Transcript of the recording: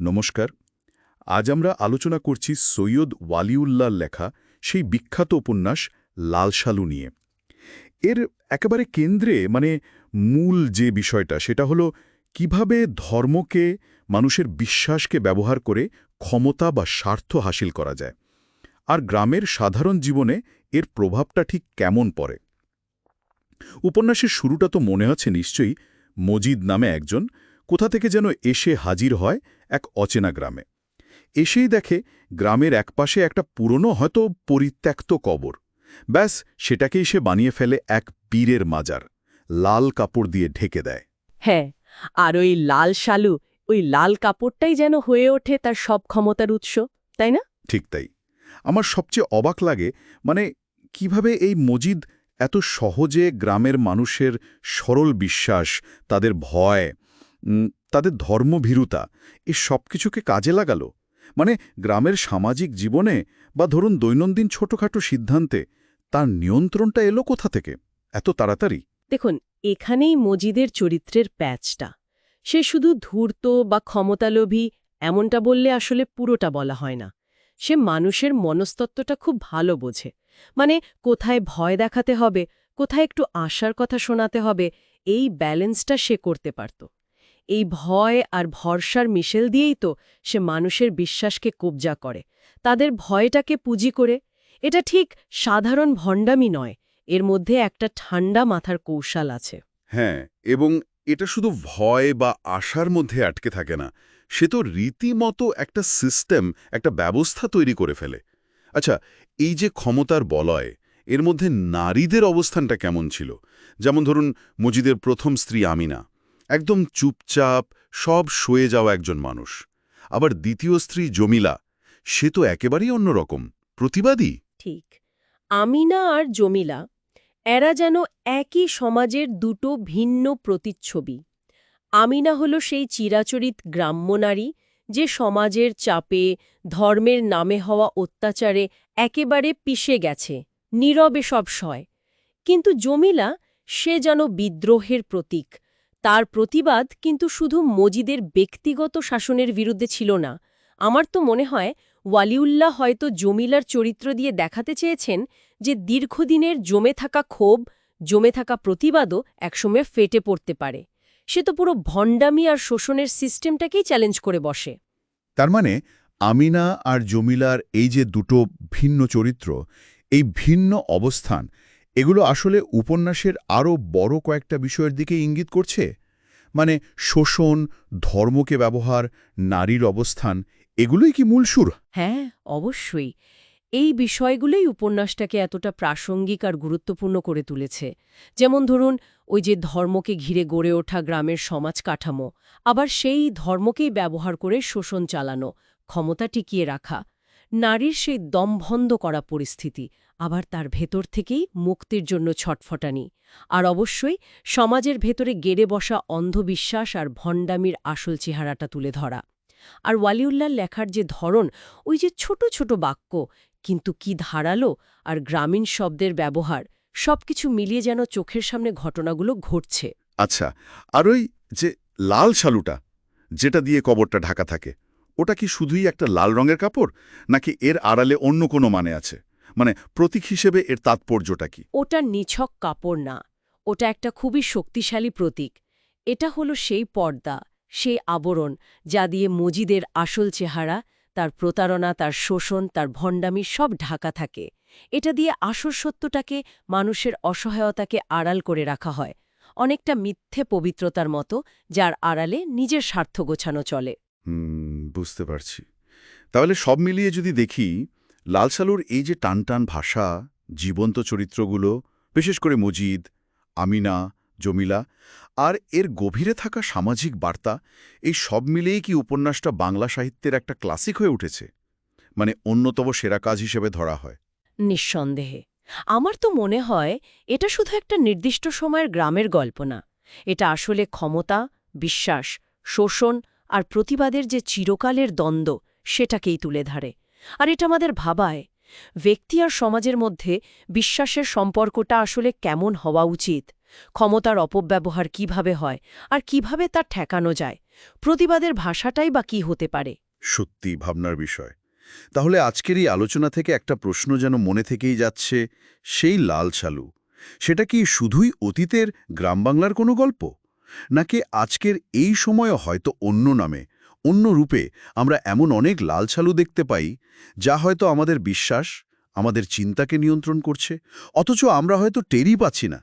নমস্কার। আজ আমরা আলোচনা করছি সৈয়দ ওয়ালিউল্লাহর লেখা সেই বিখ্যাত উপন্যাস লাল সালু নিয়ে। এর একেবারে কেন্দ্রে মানে মূল যে বিষয়টা সেটা হলো কীভাবে ধর্মকে, মানুষের বিশ্বাসকে ব্যবহার করে ক্ষমতা বা স্বার্থ হাসিল করা যায়, আর গ্রামের সাধারণ জীবনে এর প্রভাবটা ঠিক কেমন পড়ে। উপন্যাসের শুরুটা তো মনে হচ্ছে নিশ্চয়ই, মজিদ নামে একজন কোথা থেকে যেন এসে হাজির হয় এক অচেনা গ্রামে। এসেই দেখে গ্রামের একপাশে একটা পুরনো হয়তো পরিত্যক্ত কবর। ব্যাস সেটাকেই সে বানিয়ে ফেলে এক পীরের মাজার। লাল কাপড় দিয়ে ঢেকে দেয়। হ্যাঁ আর ওই লাল শালু ওই লাল কাপড়টাই যেন হয়ে ওঠে তার সব ক্ষমতার উৎস তাই না? ঠিক তাই। আমার সবচেয়ে অবাক লাগে মানে কীভাবে এই মজিদ এত সহজে গ্রামের মানুষের সরল বিশ্বাস তাদের ভয় তাদের ধর্মভীরুতা এই সব কিছুকে কাজে লাগালো। মানে গ্রামের সামাজিক জীবনে বা ধরুন দৈনন্দিন ছোটখাটো সিদ্ধান্তে তার নিয়ন্ত্রণটা এলো কোথা থেকে? এত তাড়াতাড়ি? দেখুন, এখানেই মজিদের চরিত্রের প্যাচটা। সে শুধু ধূর্ত বা ক্ষমতালোভী এমনটা বললে আসলে পুরোটা বলা হয় না। সে মানুষের মনস্তত্ত্বটা খুব ভালো বোঝে। মানে কোথায় ভয় দেখাতে হবে, কোথায় একটু আশার কথা শোনাতে হবে, এই ব্যালেন্সটা সে করতে পারত। এই ভয় আর ভরসার মিশেল দিয়েই তো সে মানুষের বিশ্বাসকে কবজা করে। তাদের ভয়টাকে পুঁজি করে। এটা ঠিক সাধারণ ভণ্ডামি নয়, এর মধ্যে একটা ঠান্ডা মাথার কৌশল আছে। হ্যাঁ এবং এটা শুধু ভয় বা আশার মধ্যে আটকে থাকে না, সে তো রীতিমতো একটা সিস্টেম, একটা ব্যবস্থা তৈরি করে ফেলে। আচ্ছা এই যে ক্ষমতার বলয়, এর মধ্যে নারীদের অবস্থানটা কেমন ছিল? যেমন ধরুন মজিদের প্রথম স্ত্রী আমিনা। একদম চুপচাপ, সব সয়ে যাওয়া একজন মানুষ। আবার দ্বিতীয় স্ত্রী জমিলা, সে তো একেবারেই অন্যরকম। প্রতিবাদী? ঠিক। আমিনা আর জমিলা, এরা যেন একই সমাজের দুটো ভিন্ন প্রতিচ্ছবি। আমিনা হল সেই চিরাচরিত গ্রাম্য নারী যে সমাজের চাপে, ধর্মের নামে হওয়া অত্যাচারে একেবারে পিষে গেছে, নীরবে সব সয়। কিন্তু জমিলা, সে যেন বিদ্রোহের প্রতীক তার প্রতিবাদ কিন্তু শুধু মজিদের ব্যক্তিগত শাসনের বিরুদ্ধে ছিল না। আমার তো মনে হয়, ওয়ালিউল্লাহ হয়তো জমিলার চরিত্র দিয়ে দেখাতে চেয়েছেন যে দীর্ঘদিনের জমে থাকা ক্ষোভ, জমে থাকা প্রতিবাদও একসময় ফেটে পড়তে পারে। সে তো পুরো ভণ্ডামি আর শোষণের সিস্টেমটাকেই চ্যালেঞ্জ করে বসে। তার মানে আমিনা আর জমিলার এই যে দুটো ভিন্ন চরিত্র, এই ভিন্ন অবস্থান এগুলো আসলে উপন্যাসের আরও বড় কয়েকটা বিষয়ের দিকে ইঙ্গিত করছে? মানে শোষণ, ধর্মকে ব্যবহার, নারীর অবস্থান, এগুলোই কি মূল সুর? হ্যাঁ অবশ্যই। এই বিষয়গুলোই উপন্যাসটাকে এতটা প্রাসঙ্গিক আর গুরুত্বপূর্ণ করে তুলেছে। যেমন ধরুন, ওই যে ধর্মকে ঘিরে গড়ে ওঠা গ্রামের সমাজ কাঠামো, আবার সেই ধর্মকেই ব্যবহার করে শোষণ চালানো, ক্ষমতা টিকিয়ে রাখা। নারীর সেই দমভন্দ করা পরিস্থিতি, আবার তার ভেতর থেকেই মুক্তির জন্য ছটফটানি। আর অবশ্যই সমাজের ভেতরে গেড়ে বসা অন্ধবিশ্বাস আর ভণ্ডামির আসল চেহারাটা তুলে ধরা। আর ওয়ালিউল্লার লেখার যে ধরন, ওই যে ছোট ছোট বাক্য, কিন্তু কি ধারালো আর গ্রামীণ শব্দের ব্যবহার, সবকিছু মিলিয়ে যেন চোখের সামনে ঘটনাগুলো ঘটছে। আচ্ছা আর ওই যে লাল শালুটা, যেটা দিয়ে কবরটা ঢাকা থাকে ওটা কি শুধুই একটা লাল রঙের কাপড়? নাকি এর আড়ালে অন্য কোনো মানে আছে? মানে প্রতীক হিসেবে এর তাৎপর্যটা কি? ওটা নিছক কাপড় না। ওটা একটা খুবই শক্তিশালী প্রতীক। এটা হলো সেই পর্দা, সেই আবরণ যা দিয়ে মজিদের আসল চেহারা, তার প্রতারণা, তার শোষণ, তার ভণ্ডামি সব ঢাকা থাকে। এটা দিয়ে আসল সত্যটাকে, মানুষের অসহায়তাকে আড়াল করে রাখা হয়। অনেকটা মিথ্যে পবিত্রতার মতো, যার আড়ালে নিজের স্বার্থ গোছানো চলে। বুঝতে পারছি। তাহলে সব মিলিয়ে যদি দেখি, লাল সালুর এই যে টানটান ভাষা, জীবন্ত চরিত্রগুলো, বিশেষ করে মজিদ, আমিনা, জমিলা, আর এর গভীরে থাকা সামাজিক বার্তা, এই সব মিলিয়েই কি উপন্যাসটা বাংলা সাহিত্যের একটা ক্লাসিক হয়ে উঠেছে? মানে অন্যতম সেরা কাজ হিসেবে ধরা হয়। নিঃসন্দেহে। আমার তো মনে হয়, এটা শুধু একটা নির্দিষ্ট সময়ের গ্রামের গল্প না। এটা আসলে ক্ষমতা, বিশ্বাস, শোষণ আর প্রতিবাদের যে চিরকালের দ্বন্দ্ব, সেটাকেই তুলে ধরে। আর এটা আমাদের ভাবায়, ব্যক্তি আর সমাজের মধ্যে বিশ্বাসের সম্পর্কটা আসলে কেমন হওয়া উচিত, ক্ষমতার অপব্যবহার কীভাবে হয়, আর কীভাবে তা ঠেকানো যায়, প্রতিবাদের ভাষাটাই বা কি হতে পারে? সত্যি, ভাবনার বিষয়। তাহলে আজকের এই আলোচনা থেকে একটা প্রশ্ন যেন মনে থেকেই যাচ্ছে, সেই লাল শালু সেটা কি শুধুই অতীতের গ্রামবাংলার কোনো গল্প? নাকি আজকের এই সময়ে হয়তো অন্য নামে, অন্য রূপে আমরা এমন অনেক লালছালু দেখতে পাই, যা হয়তো আমাদের বিশ্বাস, আমাদের চিন্তাকে নিয়ন্ত্রণ করছে, অথচ আমরা হয়তো টেরই পাচ্ছি না।